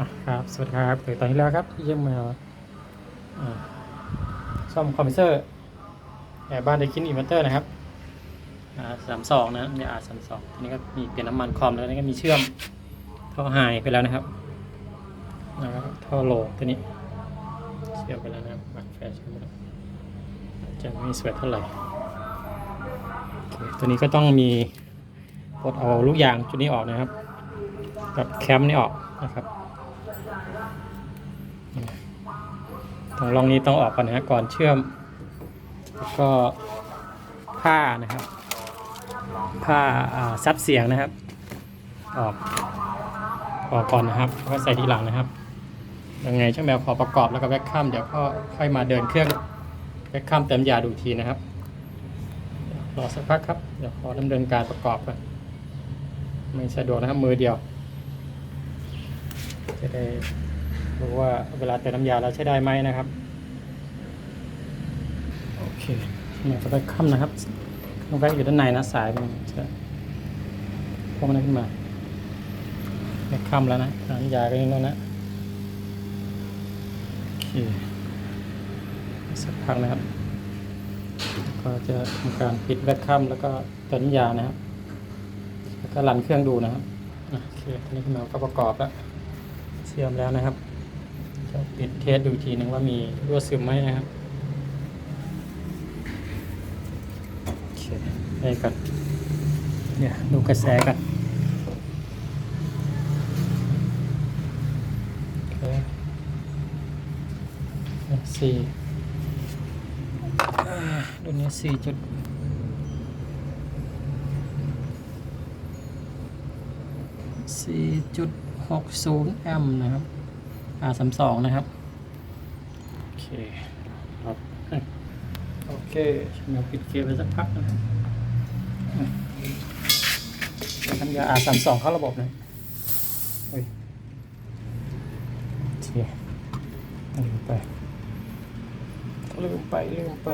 ครับสวัสดีครับเปิดตอนที่แล้วครับที่เยี่ยมมาซ่อมคอมพิวเตอร์แอร์บ้านไดคินอินเวอร์เตอร์นะครับสามสองนะมีอาสามสองทีนี้ก็มีเปลี่ยนน้ำมันคอมแล้วนี่ก็มีเชื่อมท่อไฮไปแล้วนะครับแล้วก็ท่อโลตัวนี้เชื่อมไปแล้วนะครับบัตรแฟชั่นจะไม่สวยเท่าไหร่ตัวนี้ก็ต้องมีปลดเอาลูกยางจุดนี้ออกนะครับ กับแคมป์นี่ออกนะครับ ตรงร่องนี้ต้องออกก่อนนะก่อนเชื่อม แล้วก็ผ้านะครับ ผ้าซับเสียงนะครับ ออกออกก่อนนะครับแล้วก็ใส่ทีหลังนะครับยังไงช่างแมวขอประกอบแล้วก็แวคคัมเดี๋ยวก็ค่อยมาเดินเครื่องแวคคัมเติมยาดูทีนะครับรอสักพักครับเดี๋ยวขอดำเนินการประกอบกันไม่สะดวกนะครับมือเดียวจะได้ รู้ว่าเวลาเติมน้ำยาเราใช้ได้ไหมนะครับ โอเคเนี่ยจะไปค่ำนะครับต้องแวะอยู่ด้านในนะสายมันจะพวกนั้นขึ้นมาแวะค่ำแล้วนะน้ำยาก็ยังโน่นนะโอเคสักพักนะครับก็จะทำการปิดแวะค่ำแล้วก็เติมน้ำยานะครับ แล้วก็รันเครื่องดูนะครับอะโอเคทีนี้คุณหมอก็ประกอบแล้วเชื่อมแล้วนะครับ จะปิดเทสดูทีหนึ่งว่ามีรั่วซึมไหมนะครับโอเคได้กันเนี่ยดูกระแสกันโอเคสี่อ่ดูนี้สี่จุดสี่จุดหกศูนย์แอมป์นะครับ R สามสองนะครับ โอเคครับโอเคเดี๋ยวปิดเกมไปสักพักนะครับอืมทำยา R สามสองเข้าระบบหน่อยโอ้ยโอเคลืมไปลืมไปลืมไป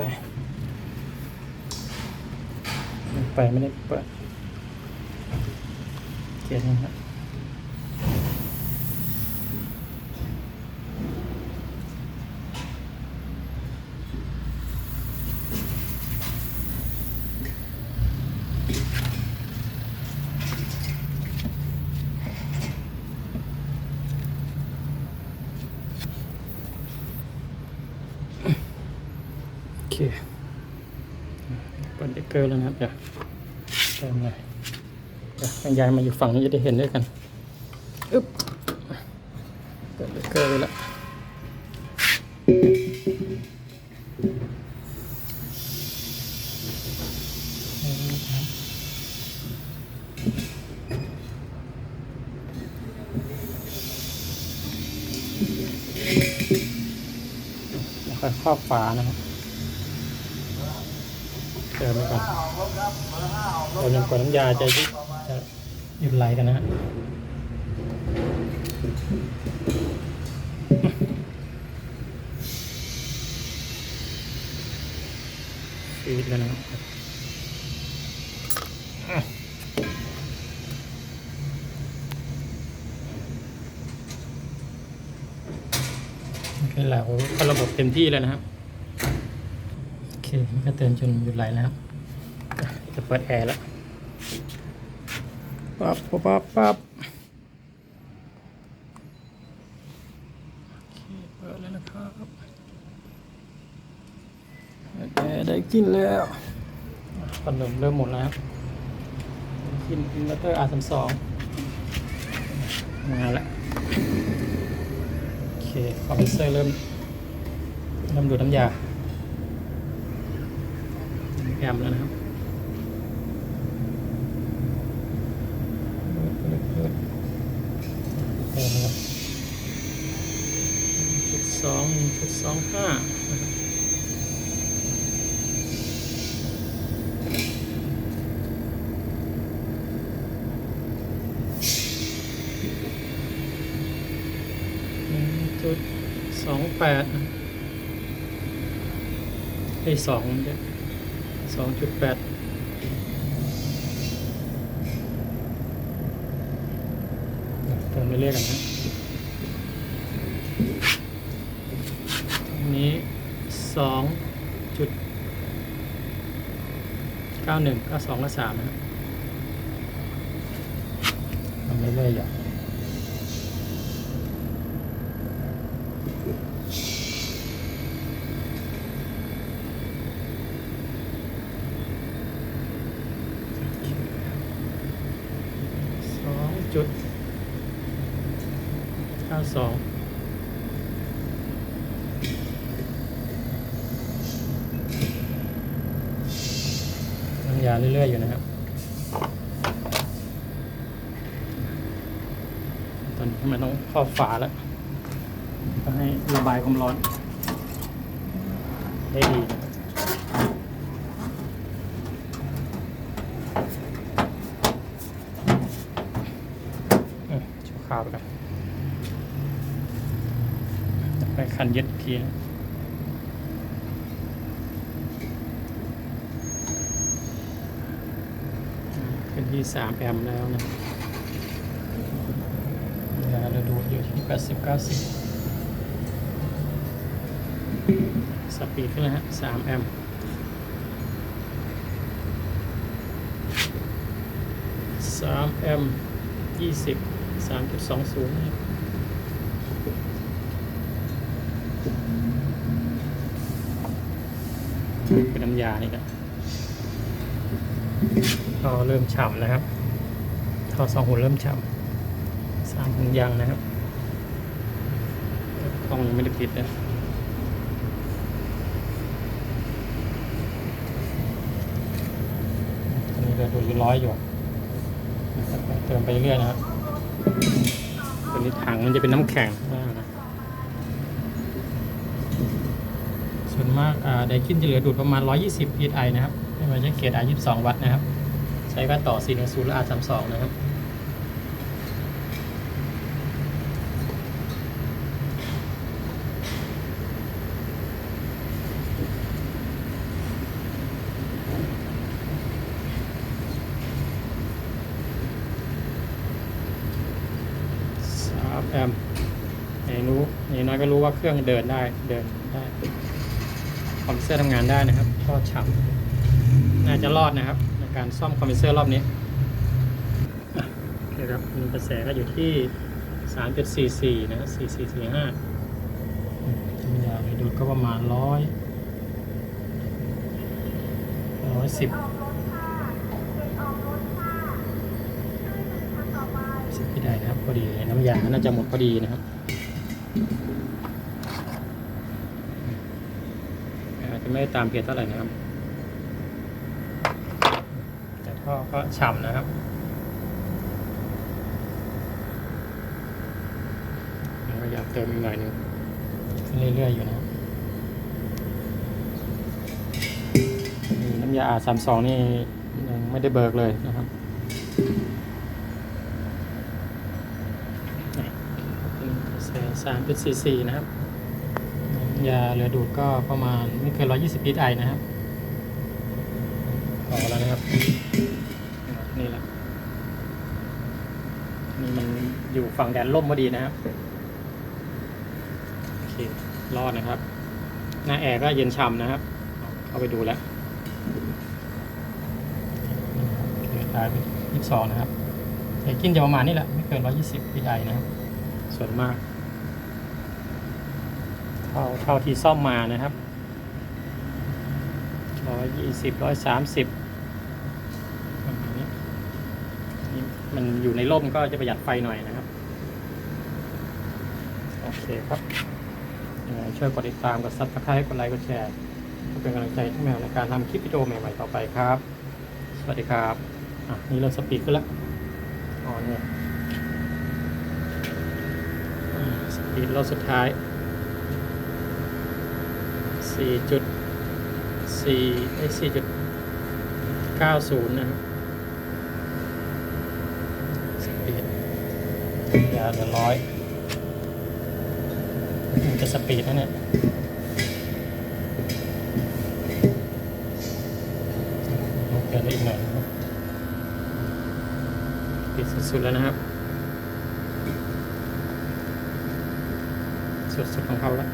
ลืมไปไม่ได้เปิดเกียร์นะครับ โอเคเปิดเดกเก อร์แล้วนะครับเดี๋ยวเติมเลยเดี๋ยวกันยายมาอยู่ฝั่งนี้จะได้เห็นด้วยกันอึ๊บเปิดเดกเกอร์เลยละแล้วค่อยครอบฝานะครับ เติมไปก่อนเราจนกว่าน้ำยาจะยุบจะหยุดไหลกันนะฮะฟีดแล้วนะครับอะโอเคแล้วระบบเต็มที่แล้วนะครับ โอเคนี่ก็เติมจนหยุดไหลแล้วครับจะเปิดแอร์แล้วปั๊บปั๊บปั๊บปั๊บโอเคเปิดแล้วนะครับแอร์ได้กินแล้วอะพัดลมเริ่มหมดแล้วกินอินเวอร์เตอร์ R 3 2มาแล้วโอเคคอมพิวเตอร์เริ่มเริ่มดูดน้ำยา แอมแล้วนะครับจุดสองจุดสองห้าจุดสองแปดไอ้สองเนี่ย สองจุดแปดเติมไปเรียกันนะตรงนี้สองจุดเก้าหนึ่งเก้าสองและสามนะทำไรื่อยๆอย่าง จุดเก้าสองน้ำยาเรื่อย ๆ อยู่นะครับ ตอนนี้มันต้องครอบฝาแล้ว ก็ให้ระบายความร้อน ได้ดีนะครับเอ้ยชั่วคราวไปก่อน ไปคันยึดอีกทีนะขึ้นที่สามแอมป์แล้วนะเวลาเราดูอยู่ที่แปดสิบเก้าสิบสปีดขึ้นแล้วฮะสามแอมป์สามแอมป์ยี่สิบสามจุดสองศูนย์ เป็นน้ำยานี่ครับท่อเริ่มฉ่ำนะครับท่อสองหุ่นเริ่มฉ่ำสามหุ่นยังนะครับกล้องยังไม่ได้ปิดนะตอนนี้เราดูอยู่ร้อยอยู่นะครับเติมไปเรื่อยๆนะครับ ตัวนี้ถังมันจะเป็นน้ำแข็งมากนะส่วน มากอ่าไดคินจะเหลือดูดประมาณ 120 psi นะครับไม่ว่าจะเกรด R22 วัตต์นะครับ ใช้ก็ต่อ 4 1 0และ R32 นะครับสามแอมป์อย่างรู้อย่างน้อยก็รู้ว่าเครื่องเดินได้เดินได้ คอมพิวเตอร์ทำงานได้นะครับทอดฉ่ำน่าจะรอดนะครับในการซ่อมคอมพิวเตอร์รอบนี้อะโอเคครับมีกระแสก็อยู่ที่ 3.44 นะ4445อืมน้ำยาไปดูดก็ประมาณร้อยร้อยสิบสิบที่ได้นะครับ พอดีน้ำยาน่าจะหมดพอดีนะครับ อา จะไม่ได้ตามเพจเท่าไหร่นะครับ แต่ท่อก็ฉ่ำนะครับแล้วอยากเติมอีกหน่อยนึงเรื่อยๆอยู่นะนี่น้ำยาอาสามสองนี่ยังไม่ได้เบิกเลยนะครับนี่เป็นกระแสสามเป็นสี่สี่นะครับ ยาเหลือดูดก็ประมาณไม่เกิน 120 psi นะครับพอแล้วนะครับ นี่แหละนี่มันอยู่ฝั่งแดนล่มพอดีนะครับโอเครอดนะครับ หน้าแอร์ก็เย็นฉ่ำนะครับเข้าไปดูแล้วโอเคตายไป22 นะครับไอ้กินจะประมาณนี้แหละ ไม่เกิน 120 psi นะครับ ส่วนมากเท่าเท่าที่ซ่อมมานะครับร้อยยี่สิบร้อยสามสิบมันอยู่ในร่มก็จะประหยัดไฟหน่อยนะครับ โอเคครับช่วยกดติดตาม กดซับสไครต์กดไลค์ กดแชร์เพื่อเป็นกำลังใจให้แมวในการทำคลิปวิดีโอใหม่ๆต่อไปครับ สวัสดีครับ อะ นี่เริ่มสปีดขึ้นแล้วอ๋อเนี่ยสปีดรอบสุดท้าย สี่จุดสี่ไอ้สี่จุดเก้าศูนย์นะครับสปีดยาเหลือร้อยมันจะสปีดนะเนี่ยลดเกินไปอีกหน่อยปิดสุดๆแล้วนะครับ สุดๆของเขาแล้ว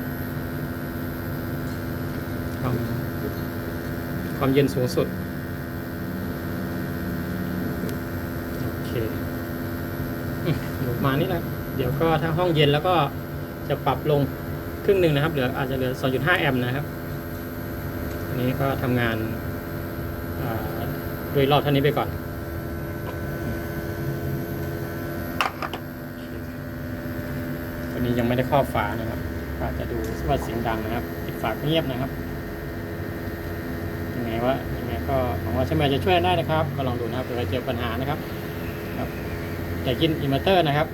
ความความเย็นสูงสุด โอเคอืมอยู่มานี้แหละ เดี๋ยวก็ถ้าห้องเย็นแล้วก็จะปรับลงครึ่งหนึ่งนะครับเหลืออาจจะเหลือ 2.5 แอมป์นะครับ อันนี้ก็ทำงานด้วยรอบเท่านี้ไปก่อนตัวนี้ยังไม่ได้ครอบฝานะครับอาจจะดูว่าเสียงดังนะครับ ปิดฝาเงียบนะครับ ไงว่ายังไงก็หวังว่าใช่ไหมจะช่วยได้นะครับ ก็ลองดูนะครับเผื่อเจอปัญหานะครับครับแต่กินอินเวอร์เตอร์นะครับ